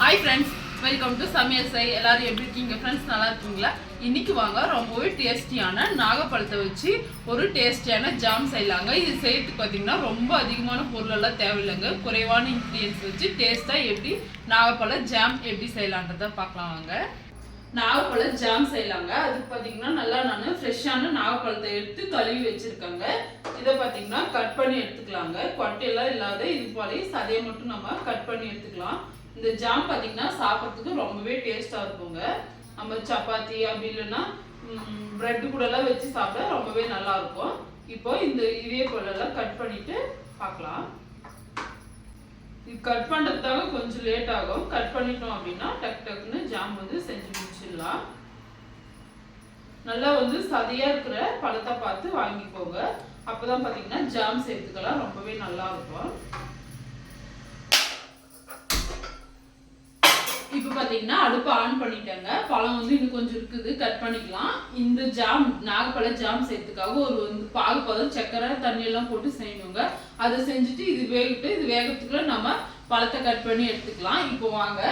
Hi friends welcome to சமையல் சை எல்லாரும் எப்படி இருக்கீங்க? ஃப்ரெண்ட்ஸ் நல்லா இருக்கீங்களா? இன்னைக்கு வாங்க ரொம்பவே டேஸ்டியான நாகப்பழத்தை வச்சு ஒரு டேஸ்டியான ஜாம் செய்யலாங்க. இது செய்யறதுக்கு பார்த்தீங்கன்னா ரொம்ப அதிகமான பொருளெல்லாம் தேவையில்லைங்க. குறைவான இன்க்ரீடியன்ஸ் வச்சு டேஸ்ட்டாக எப்படி நாகப்பழ ஜாம் எப்படி செய்யலான்றதை பார்க்கலாம் வாங்க. நாகப்பழ ஜாம் செய்யலாங்க. அதுக்கு பார்த்தீங்கன்னா நல்லா நான் ஃப்ரெஷ்ஷான நாகப்பழத்தை எடுத்து கழுவி வச்சுருக்கேங்க. இதை பார்த்தீங்கன்னா கட் பண்ணி எடுத்துக்கலாங்க. கொட்டையெல்லாம் இல்லாத இது போல சதையை மட்டும் நம்ம கட் பண்ணி எடுத்துக்கலாம். இந்த ஜாம் பார்த்தீங்கன்னா சாப்பிட்றதுக்கு ரொம்பவே டேஸ்ட்டாக இருக்குங்க. நம்ம சப்பாத்தி அப்படி இல்லைன்னா ப்ரெட்டு கூடலாம் வச்சு சாப்பிட ரொம்பவே நல்லா இருக்கும். இப்போ இந்த இதே போலலாம் கட் பண்ணிட்டு பார்க்கலாம். இது கட் பண்ணுறதுக்காக கொஞ்சம் லேட் ஆகும். கட் பண்ணிட்டோம் அப்படின்னா டக் டக்குன்னு ஜாம் வந்து செஞ்சு முடிச்சிடலாம். நல்லா வந்து சதையா இருக்கிற பழத்தை பார்த்து வாங்கிக்கோங்க. அப்போதான் பார்த்தீங்கன்னா ஜாம் சேர்த்துக்கெல்லாம் ரொம்பவே நல்லா இருக்கும். இப்போ பார்த்தீங்கன்னா அடுப்பு ஆன் பண்ணிட்டேங்க. பழம் வந்து இன்னும் கொஞ்சம் இருக்குது. கட் பண்ணிக்கலாம். இந்த ஜாம் நாகப்பழ ஜாம் செய்யறதுக்காக ஒரு வந்து பதம் சக்கரை தண்ணி எல்லாம் போட்டு செய்யணுங்க. அதை செஞ்சுட்டு இது வேகிட்டு இது வேகத்துக்குள்ள நம்ம பழத்தை கட் பண்ணி எடுத்துக்கலாம். இப்போ வாங்க.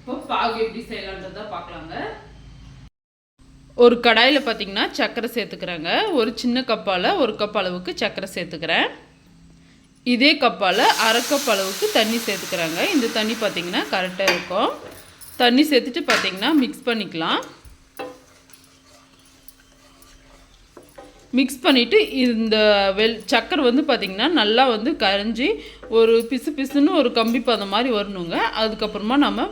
இப்போ பாகு எப்படி செய்யலான்றத பார்க்கலாங்க. ஒரு கடாயில் பார்த்தீங்கன்னா சர்க்கரை சேர்த்துக்கிறேங்க. ஒரு சின்ன கப்பால் ஒரு கப் அளவுக்கு சர்க்கரை சேர்த்துக்கிறேன். இதே கப்பால் அரை கப் அளவுக்கு தண்ணி சேர்த்துக்கிறாங்க. இந்த தண்ணி பார்த்தீங்கன்னா கரெக்டாக இருக்கும். தண்ணி சேர்த்துட்டு பார்த்தீங்கன்னா மிக்ஸ் பண்ணிக்கலாம். மிக்ஸ் பண்ணிவிட்டு இந்த வெல் சக்கரை வந்து பார்த்திங்கன்னா நல்லா வந்து கரைஞ்சி ஒரு பிசு பிசுன்னு ஒரு கம்பி பதம் மாதிரி வரணுங்க. அதுக்கப்புறமா நம்ம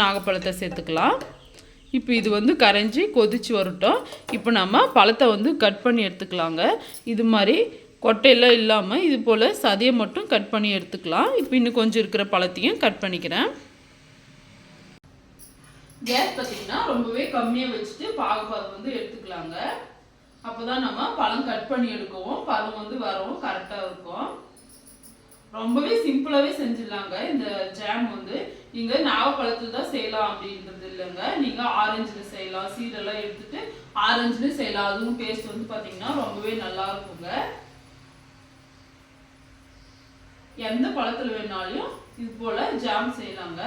நாகப்பழத்தை சேர்த்துக்கலாம். இப்போ இது வந்து கரைஞ்சி கொதிச்சு வரட்டும். இப்போ நம்ம பழத்தை வந்து கட் பண்ணி எடுத்துக்கலாங்க. இது மாதிரி கொட்டையெல்லாம் இல்லாமல் இது போல் சதையை மட்டும் கட் பண்ணி எடுத்துக்கலாம். இப்போ இன்னும் கொஞ்சம் இருக்கிற பழத்தையும் கட் பண்ணிக்கிறேன். கேஸ் பார்த்தீங்கன்னா ரொம்பவே கம்மியாக வச்சுட்டு பாகுபாகு வந்து எடுத்துக்கலாங்க. அப்போ தான் நம்ம பழம் கட் பண்ணி எடுக்கவும் பழம் வந்து வரவும் கரெக்டாக இருக்கும். ரொம்பவே சிம்பிளாகவே செஞ்சிடலாங்க. இந்த ஜாம் வந்து நீங்கள் நாவப்பழத்தில் தான் செய்யலாம் அப்படின்றது இல்லைங்க. நீங்கள் ஆரஞ்சில் செய்யலாம் சீடெல்லாம் எடுத்துட்டு ஆரஞ்சில் செய்யலாம். அதுவும் பேஸ்ட் வந்து பார்த்தீங்கன்னா ரொம்பவே நல்லா இருக்குங்க. எந்த பழத்தில் வேணாலும் இது போல் ஜாம் செய்யலாங்க.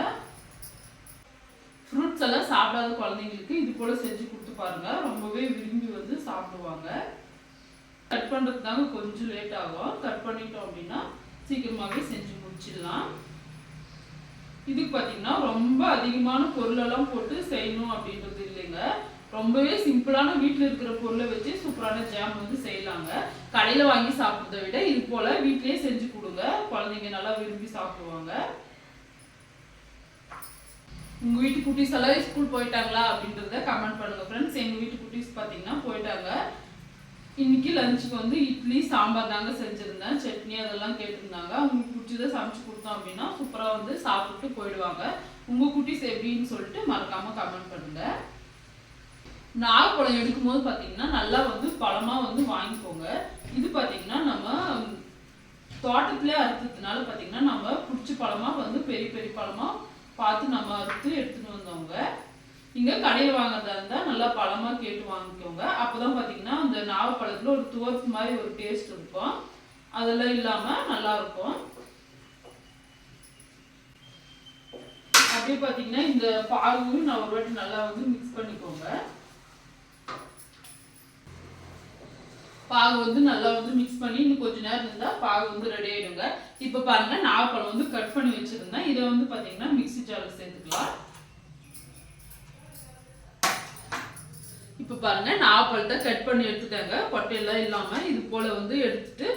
ஃப்ரூட்ஸ் எல்லாம் சாப்பிடாத குழந்தைங்களுக்கு இது போல் செஞ்சு கொடுத்து பாருங்க. ரொம்பவே விரும்பி வந்து சாப்பிடுவாங்க. கட் பண்ணுறது தாங்க கொஞ்சம் லேட் ஆகும். கட் பண்ணிட்டோம் அப்படின்னா சீக்கிரமாகவே செஞ்சு முடிச்சிடலாம். இதுக்கு பார்த்தீங்கன்னா ரொம்ப அதிகமான பொருளெல்லாம் போட்டு செய்யணும் அப்படின்றது இல்லைங்க. ரொம்பவே சிம்பிளான வீட்டில் இருக்கிற பொருளை வச்சு சூப்பரான ஜாம் வந்து செய்யலாங்க. கடையில் வாங்கி சாப்பிட்றத விட இது போல் வீட்லேயே செஞ்சு கொடுங்க. குழந்தைங்க நல்லா விரும்பி சாப்பிடுவாங்க. உங்கள் வீட்டு குட்டீஸ் எல்லாம் ஸ்கூல் போயிட்டாங்களா அப்படின்றத கமெண்ட் பண்ணுங்க ஃப்ரெண்ட்ஸ் எங்கள் வீட்டு குட்டீஸ் பார்த்தீங்கன்னா போயிட்டாங்க. இன்னைக்கு லஞ்சுக்கு வந்து இட்லி சாம்பார் தாங்க செஞ்சுருந்தேன். சட்னி அதெல்லாம் கேட்டிருந்தாங்க. அவங்களுக்கு பிடிச்சதை சமைச்சு கொடுத்தோம் அப்படின்னா சூப்பராக வந்து சாப்பிட்டு போயிடுவாங்க. உங்கள் குட்டீஸ் எப்படின்னு சொல்லிட்டு மறக்காமல் கமெண்ட் பண்ணுங்க. நாகப்பழம் எடுக்கும்போது பார்த்தீங்கன்னா நல்லா வந்து பழமாக வந்து வாங்கிக்கோங்க. இது பார்த்தீங்கன்னா நம்ம தோட்டத்திலே அறுத்ததுனால பார்த்தீங்கன்னா நம்ம பிடிச்ச பழமாக வந்து பெரிய பெரிய பழமாக பார்த்து நம்ம அறுத்து எடுத்துகிட்டு வந்தவங்க இங்கே கடையில் வாங்குறதா இருந்தால் நல்லா பழமாக கேட்டு வாங்கிக்கோங்க. அப்போ தான் பார்த்தீங்கன்னா அந்த நாவப்பழத்தில் ஒரு துவர்ப்பு மாதிரி ஒரு டேஸ்ட் இருக்கும். அதெல்லாம் இல்லாமல் நல்லாயிருக்கும் அப்படியே பார்த்தீங்கன்னா இந்த பாகையும் நான் ஒரு வாட்டி நல்லா வந்து மிக்ஸ் பண்ணிக்கோங்க. பாகு வந்து நல்லா வந்து மிக்ஸ் பண்ணி இன்னும் கொஞ்ச நேரம் இருந்தால் பாகு வந்து ரெடி ஆயிடுங்க. இப்போ பாருங்க நாகப்பழம் வந்து கட் பண்ணி வச்சிருந்தேன். இதை வந்து பார்த்தீங்கன்னா மிக்ஸி ஜாரில் சேர்த்துக்கலாம். இப்போ பாருங்க நாகப்பழத்தை கட் பண்ணி எடுத்துட்டாங்க. கொட்டையெல்லாம் இல்லாமல் இது போல் வந்து எடுத்துட்டு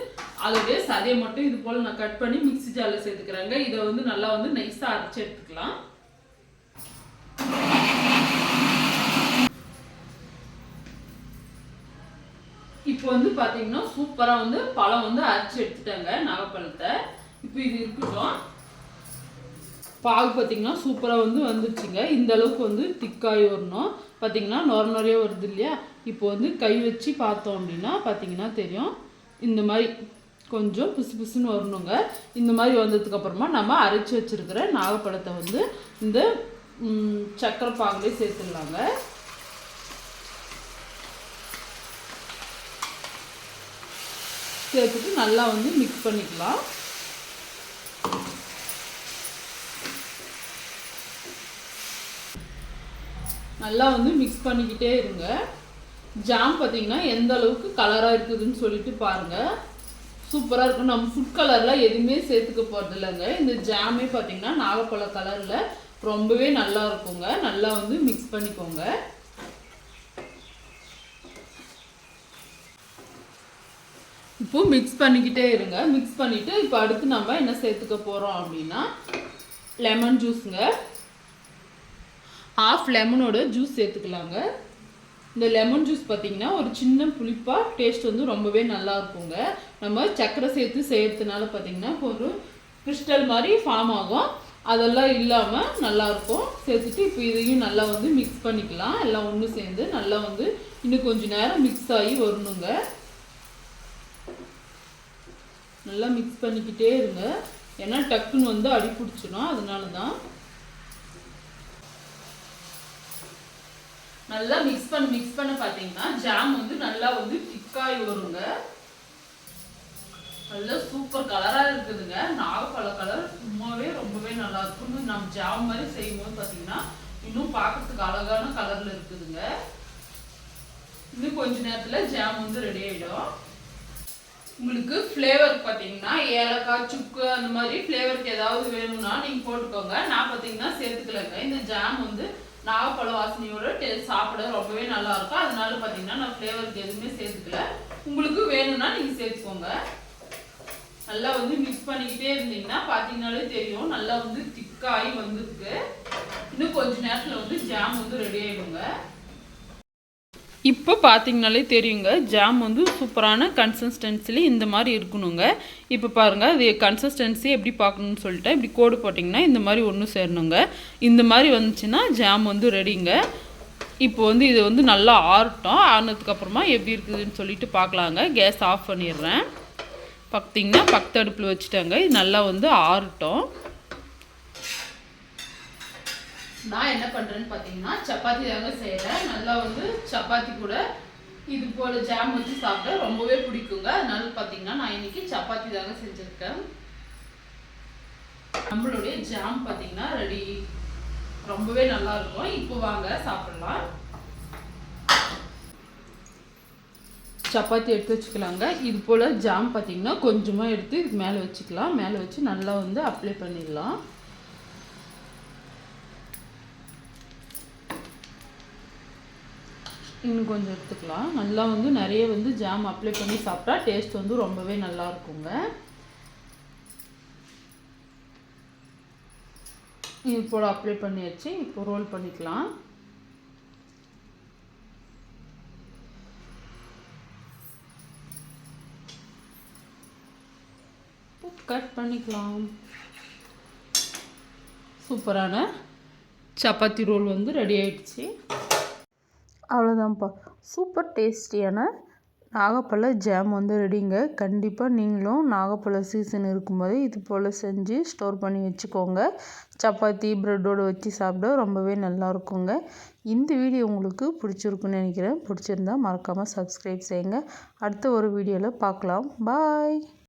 அதோடைய சதையை மட்டும் இது போல் நான் கட் பண்ணி மிக்ஸி ஜாரில் சேர்த்துக்கிறேங்க. இதை வந்து நல்லா வந்து நைஸாக அரைச்சி எடுத்துக்கலாம். இப்போ வந்து பார்த்தீங்கன்னா சூப்பராக வந்து பழம் வந்து அரைச்சி எடுத்துட்டாங்க நாகப்பழத்தை. இப்போ இது இருக்கட்டும். பாகு பார்த்தீங்கன்னா சூப்பராக வந்து வந்துருச்சுங்க. இந்த அளவுக்கு வந்து திக்காய் வரணும். பார்த்தீங்கன்னா நொர நொறைய வருது இல்லையா? இப்போ வந்து கை வச்சு பார்த்தோம் அப்படின்னா பார்த்தீங்கன்னா தெரியும். இந்த மாதிரி கொஞ்சம் புசு புசுன்னு வரணுங்க. இந்த மாதிரி வந்ததுக்கப்புறமா நம்ம அரைச்சி வச்சிருக்கிற நாகப்பழத்தை வந்து இந்த சக்கரை பாகுலேயே சேர்த்துடலாங்க. சேர்த்துட்டு நல்லா வந்து மிக்ஸ் பண்ணிக்கலாம். நல்லா வந்து மிக்ஸ் பண்ணிக்கிட்டே இருங்க. ஜாம் பார்த்தீங்கன்னா எந்த அளவுக்கு கலராக இருக்குதுன்னு சொல்லிட்டு பாருங்கள் சூப்பராக இருக்கும். நம்ம ஃபுட் கலர்லாம் எதுவுமே சேர்த்துக்க போகிறது இல்லைங்க. இந்த ஜாமே பார்த்தீங்கன்னா நாகப்பழ கலரில் ரொம்பவே நல்லா இருக்குங்க. நல்லா வந்து மிக்ஸ் பண்ணிக்கோங்க. இப்போ மிக்ஸ் பண்ணிக்கிட்டே இருங்க. மிக்ஸ் பண்ணிவிட்டு இப்போ அடுத்து நம்ம என்ன சேர்த்துக்க போகிறோம் அப்படின்னா லெமன் ஜூஸுங்க ஹாஃப் லெமனோட ஜூஸ் சேர்த்துக்கலாங்க. இந்த லெமன் ஜூஸ் பார்த்தீங்கன்னா ஒரு சின்ன புளிப்பாக டேஸ்ட் வந்து ரொம்பவே நல்லா இருக்குங்க. நம்ம சர்க்கரை சேர்த்து செய்கிறதுனால பார்த்தீங்கன்னா ஒரு கிறிஸ்டல் மாதிரி ஃபார்ம் ஆகும். அதெல்லாம் இல்லாமல் நல்லாயிருக்கும் சேர்த்துட்டு இப்போ இதையும் நல்லா வந்து மிக்ஸ் பண்ணிக்கலாம். எல்லாம் ஒன்று சேர்ந்து நல்லா வந்து இன்னும் கொஞ்சம் நேரம் மிக்ஸ் ஆகி வரணுங்க. நல்லா மிக்ஸ் பண்ணிக்கிட்டே இருங்க. ஏன்னா டக்குன்னு வந்து அடி பிடிச்சிடும் அதனால தான் நல்லா மிக்ஸ் பண்ண மிக்ஸ் பண்ண பார்த்தீங்கன்னா ஜாம் வந்து நல்லா வந்து திக்காய் வருங்க. நல்லா சூப்பர் கலராக இருக்குதுங்க. நாகப்பழ கலர் சும்மாவே ரொம்பவே நல்லா இருக்கும் நம்ம ஜாம் மாதிரி செய்யும் போது பார்த்தீங்கன்னா இன்னும் பார்க்கறதுக்கு அழகான கலரில் இருக்குதுங்க. இன்னும் கொஞ்ச நேரத்தில் ஜாம் வந்து ரெடி ஆகிடும் உங்களுக்கு ஃப்ளேவர் பார்த்தீங்கன்னா ஏலக்காய் சுக்கு அந்த மாதிரி ஃப்ளேவருக்கு ஏதாவது வேணும்னா நீங்கள் போட்டுக்கோங்க. நான் பார்த்தீங்கன்னா சேர்த்துக்கலங்க. இந்த ஜாம் வந்து நாகப்பழ வாசனையோட டேஸ்ட் சாப்பிட ரொம்பவே நல்லா இருக்கும். அதனால பார்த்தீங்கன்னா நான் ஃப்ளேவருக்கு எதுவுமே சேர்த்துக்கல. உங்களுக்கு வேணும்னா நீங்கள் சேர்த்துக்கோங்க. நல்லா வந்து மிக்ஸ் பண்ணிக்கிட்டே இருந்தீங்கன்னா பார்த்தீங்கனாலே தெரியும். நல்லா வந்து திக்காகி வந்திருக்கு. இன்னும் கொஞ்ச நேரத்தில் வந்து ஜாம் வந்து ரெடி ஆகிடுங்க இப்போ பார்த்தீங்கனாலே தெரியுங்க ஜாம் வந்து சூப்பரான கன்சிஸ்டன்சில இந்த மாதிரி இருக்கணுங்க. இப்போ பாருங்கள் அது கன்சிஸ்டன்சி எப்படி பார்க்கணுன்னு சொல்லிட்டு இப்படி கோடு போட்டிங்கன்னா இந்த மாதிரி ஒன்று சேரணுங்க. இந்த மாதிரி வந்துச்சுன்னா ஜாம் வந்து ரெடிங்க இப்போ வந்து இது வந்து நல்லா ஆறட்டும். ஆறினதுக்கப்புறமா எப்படி இருக்குதுன்னு சொல்லிட்டு பார்க்கலாங்க. கேஸ் ஆஃப் பண்ணிடுறேன். பார்த்திங்கன்னா பக்கத்து அடுப்பில் வச்சுட்டாங்க. இது நல்லா வந்து ஆறட்டும். நான் என்ன பண்ணுறேன்னு பார்த்தீங்கன்னா சப்பாத்தி தாங்க செய்கிறேன் நல்லா வந்து சப்பாத்தி கூட இது போல் ஜாம் வச்சு சாப்பிட ரொம்பவே பிடிக்குங்க. அதனால பார்த்தீங்கன்னா நான் இன்னைக்கு சப்பாத்தி தாங்க செஞ்சுருக்கேன். நம்மளுடைய ஜாம் பார்த்தீங்கன்னா ரெடி ரொம்பவே நல்லா இருக்கும். இப்போ வாங்க சாப்பிடலாம். சப்பாத்தி எடுத்து வச்சுக்கலாங்க. இது போல் ஜாம் பார்த்தீங்கன்னா கொஞ்சமாக எடுத்து இது மேலே வச்சுக்கலாம். மேலே வச்சு நல்லா வந்து அப்ளை பண்ணிடலாம். இன்னும் கொஞ்சம் எடுத்துக்கலாம். நல்லா வந்து நிறைய வந்து ஜாம் அப்ளை பண்ணி சாப்பிட்டா டேஸ்ட் வந்து ரொம்பவே நல்லா இருக்குங்க. இப்போ அப்ளை பண்ணியாச்சு. இப்போ ரோல் பண்ணிக்கலாம். கட் பண்ணிக்கலாம். சூப்பரான சப்பாத்தி ரோல் வந்து ரெடி ஆயிடுச்சு. அவ்வளோதான்ப்பா சூப்பர் டேஸ்டியான நாகப்பழ ஜாம் வந்து ரெடிங்க கண்டிப்பாக நீங்களும் நாகப்பழ சீசன் இருக்கும்போது இது போல் செஞ்சு ஸ்டோர் பண்ணி வச்சுக்கோங்க. சப்பாத்தி ப்ரெட்டோடு வச்சு சாப்பிட ரொம்பவே நல்லா இருக்குங்க. இந்த வீடியோ உங்களுக்கு பிடிச்சிருக்குன்னு நினைக்கிறேன். பிடிச்சிருந்தா மறக்காமல் சப்ஸ்கிரைப் செய்யுங்க. அடுத்த ஒரு வீடியோவில் பார்க்கலாம். பாய்